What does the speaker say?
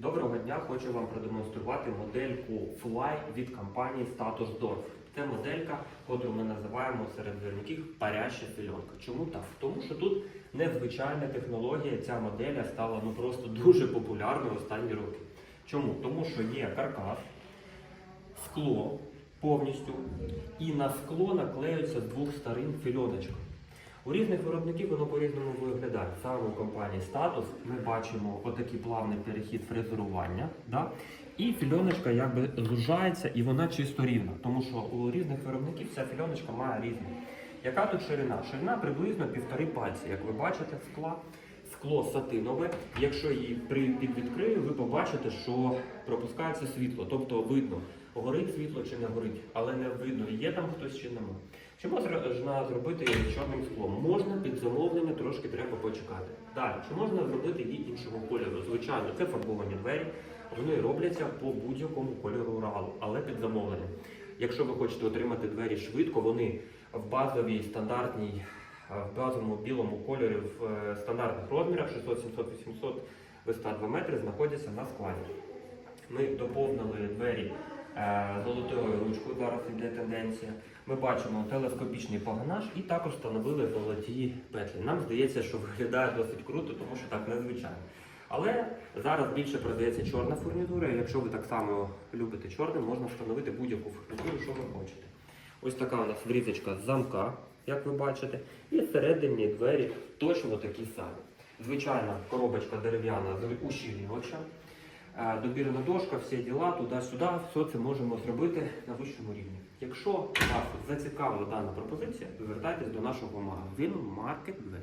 Доброго дня, хочу вам продемонструвати модельку Fly від компанії Status Dorf. Це моделька, яку ми називаємо серед двірників паряща фільонка. Чому так? Тому що тут незвичайна технологія. Ця модель стала ну просто дуже популярною останні роки. Чому? Тому що є каркас, скло повністю, і на скло наклеються з двох сторін фільоночка. У різних виробників воно по-різному виглядає. Саме у компанії Status ми бачимо отакий плавний перехід фрезерування. Да? І фільоночка якби зужається і вона чисто рівна, тому що у різних виробників ця фільоночка має різну. Яка тут ширина? Ширина приблизно півтори пальці. Як ви бачите, скла. Скло сатинове. Якщо її при підвідкрию, ви побачите, що пропускається світло, тобто видно, горить світло чи не горить, але не видно, є там хтось чи нема. Чи можна зробити чорним склом? Можна під замовлення, трошки треба почекати. Далі, чи можна зробити її іншого кольору? Звичайно, це фарбовані двері. Вони робляться по будь-якому кольору ралу, але під замовленням. Якщо ви хочете отримати двері швидко, вони в базовій стандартній, в базовому білому кольорі в е, стандартних розмірах 600, 700, 800, висота 2 метри знаходяться на складі. Ми доповнили двері е, золотою ручкою, зараз йде тенденція. Ми бачимо телескопічний погонаж і також встановили золоті петлі. Нам здається, що виглядає досить круто, тому що так незвичайно. Але зараз більше продається чорна фурнітура. і Якщо ви так само любите чорне, можна встановити будь-яку фурнітуру, що ви хочете. Ось така у нас врізочка з замка, як ви бачите, і всередині двері точно такі самі. Звичайна коробочка дерев'яна з ущільнювачем. Е, Добірна дошка, всі діла, туди-сюди, все це можемо зробити на вищому рівні. Якщо вас зацікавила дана пропозиція, звертайтесь до нашого магазину Market Двері.